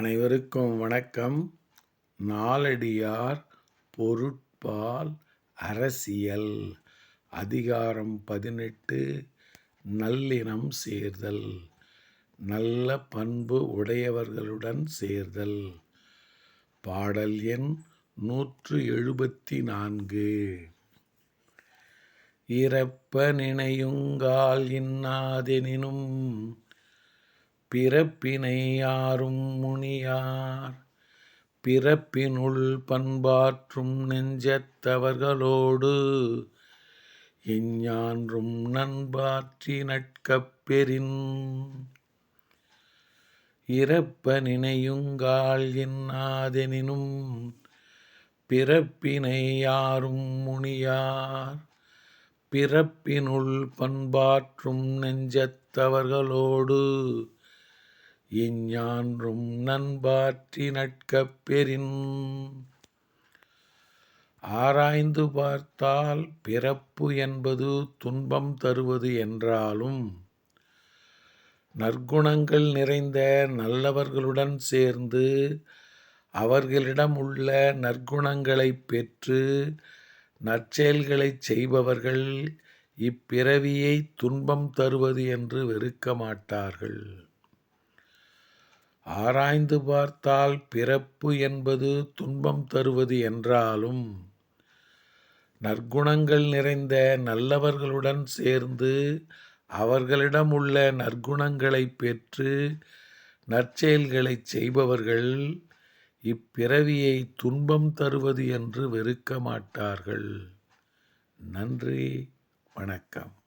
அனைவருக்கும் வணக்கம். நாலடியார் பொருட்பால் அரசியல். அதிகாரம் பதினெட்டு நல்லினம் சேர்தல். நல்ல பண்பு உடையவர்களுடன் சேர்தல். பாடல் எண் நூற்று எழுபத்தி நான்கு இறப்ப நினையுங்கால் இன்னாதெனினும் பிறப்பினை யாரும் முனியார். பிறப்பினுள் பண்பாற்றும் நெஞ்சத்தவர்களோடு எஞ்ஞான்றும் நண்பாற்றி நட்கப்பெறின் இறப்ப நினையுங்கால் என்னாதெனினும் பிறப்பினை யாரும் முனியார். பிறப்பினுள் பண்பாற்றும் நெஞ்சத்தவர்களோடு இஞ்ஞான்றும் நண்பாற்றி நட்கப் பெறின். ஆராய்ந்து பார்த்தால் பிறப்பு என்பது துன்பம் தருவது என்றாலும் நற்குணங்கள் நிறைந்த நல்லவர்களுடன் சேர்ந்து அவர்களிடம் உள்ள நற்குணங்களைப் பெற்று நற்செயல்களைச் செய்பவர்கள் இப்பிறவியை துன்பம் தருவது என்று வெறுக்க மாட்டார்கள். ஆராய்ந்து பார்த்தால் பிறப்பு என்பது துன்பம் தருவது என்றாலும் நற்குணங்கள் நிறைந்த நல்லவர்களுடன் சேர்ந்து அவர்களிடம் உள்ள நற்குணங்களை பெற்று நற்செயல்களைச் செய்பவர்கள் இப்பிறவியை துன்பம் தருவது என்று வெறுக்க மாட்டார்கள். நன்றி வணக்கம்.